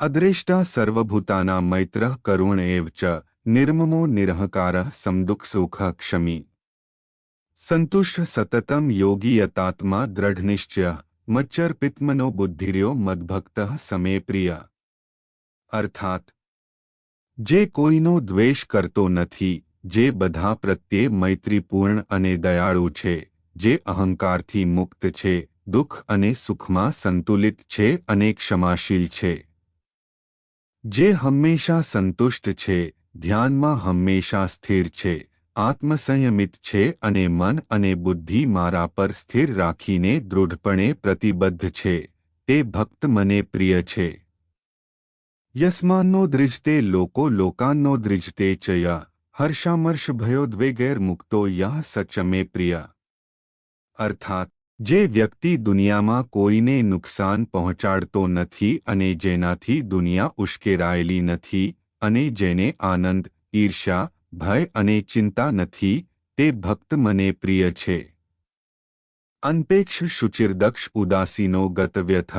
અદ્રેષ્ટા સર્વભૂતાના મૈત્રઃ કરુણ એવ ચ, નિર્મમો નિરહકારઃ સમદુઃખસુખ ક્ષમી. સંતુષ્ટ સતતમ યોગીયતાત્મા દ્રઢનિશ્ચય દ્રઢનિશ્ચય મચ્ચર્પિત્મનો બુદ્ધિર્યો મદભક્ત સમે પ્રિય. અર્થાત, જે કોઈનો દ્વેષ કરતો નથી, જે બધા પ્રત્યે મૈત્રીપૂર્ણ અને દયાળુ છે, જે અહંકારથી મુક્ત છે, દુઃખ અને સુખમાં સંતુલિત છે અને ક્ષમાશીલ છે. જે હંમેશા સંતુષ્ટ છે, ધ્યાનમાં હંમેશા સ્થિર છે, આત્મસંયમિત છે અને મન અને બુદ્ધિ મારા પર સ્થિર રાખીને દૃઢપણે પ્રતિબદ્ધ છે, તે ભક્ત મને પ્રિય છે. યસ્માન્નો દ્રિજતે લોકો લોકાનનો દ્રિજતે ચયા હર્ષામર્ષ ભયોદ્વેગેર મુક્તો યહ સચમે પ્રિય. અર્થાત જે વ્યક્તિ દુનિયામાં કોઈને નુકસાન પહોંચાડતો નથી અને જેનાથી દુનિયા ઉશ્કેરાયેલી નથી અને જેને આનંદ ઈર્ષા ભય અને ચિંતા નથી, તે ભક્ત મને પ્રિય છે. અનપેક્ષ શુચિર્દક્ષ ઉદાસીનો ગતવ્યથ,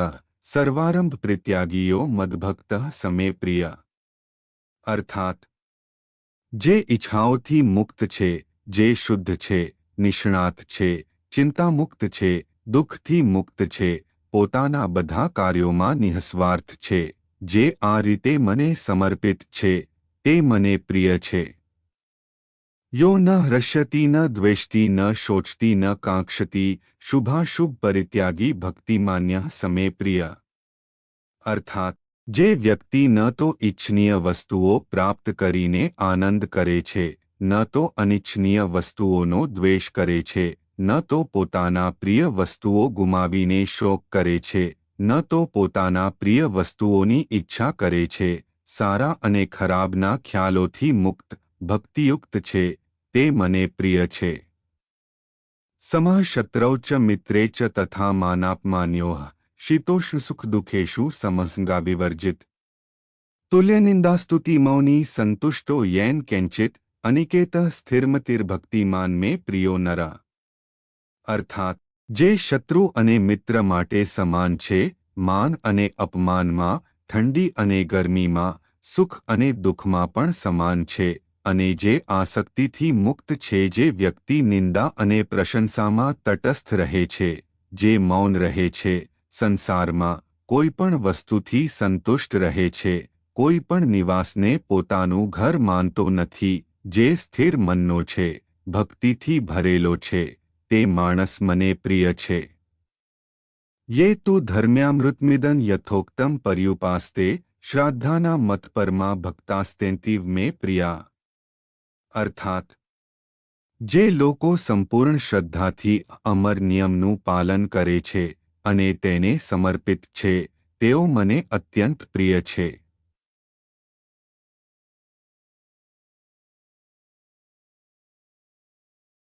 સર્વારંભ પ્રત્યાગીઓ મદભક્ત સમે પ્રિય. અર્થાત, જે ઈચ્છાઓથી મુક્ત છે, જે શુદ્ધ છે, નિષ્ણાત છે ચિંતામુક્ત છે, દુઃખથી મુક્ત છે, પોતાના બધા કાર્યોમાં નિઃસ્વાર્થ છે, જે આ રીતે મને સમર્પિત છે, તે મને પ્રિય છે. યો ન હ્રશ્યતી ન દ્વેષ્ટિ, ન શોચતી, ન કાંક્ષતી, શુભાશુભ પરિત્યાગી ભક્તિમાન્ય સમે પ્રિય. અર્થાત, જે વ્યક્તિ ન તો ઇચ્છનીય વસ્તુઓ પ્રાપ્ત કરીને આનંદ કરે છે, ન તો અનિચ્છનીય વસ્તુઓનો દ્વેષ કરે છે ન તો પોતાના પ્રિય વસ્તુઓ ગુમાવીને શોક કરે છે, ન તો પોતાના પ્રિય વસ્તુઓની ઈચ્છા કરે છે, સારા અને ખરાબના ખ્યાલોથી મુક્ત, ભક્તિયુક્ત છે, તે મને પ્રિય છે. સમા શત્રૌ ચ મિત્રે ચ તથા માનાપમાન્યો શીતોષ્ણ સુખ દુઃખેશુ સમસંગા વિવર્જિત તુલ્યનિંદાસ્તુતિ મૌની સંતુષ્ટો યેન કેંચિત, અનિકેત સ્થિરમતિર્ભક્તિમાન મે પ્રિયો નર. અર્થાત, જે શત્રુ અને મિત્ર માટે સમાન છે, માન અને અપમાનમાં, ઠંડી અને ગરમીમાં, સુખ અને દુઃખમાં પણ સમાન છે, અને જે આસક્તિથી મુક્ત છે, જે વ્યક્તિ નિંદા અને પ્રશંસામાં તટસ્થ રહે છે, જે મૌન રહે છે, સંસારમાં કોઈ પણ વસ્તુથી સંતુષ્ટ રહે છે, કોઈ પણ નિવાસને પોતાનું ઘર માનતો નથી, જે સ્થિર મનનો છે, ભક્તિથી ભરેલો છે. તે માણસ મને પ્રિય છે. યે તુ ધર્મ્યામૃતમિદન યથોક્તમ પર્યુપાસ્તે શ્રાદ્ધાના મતપરમા ભક્તાસ્તેન્તીવ મે પ્રિયા. અર્થાત, જે લોકો સંપૂર્ણ શ્રદ્ધાથી અમર નિયમનું પાલન કરે છે અને તેને સમર્પિત છે, તેઓ મને અત્યંત પ્રિય છે.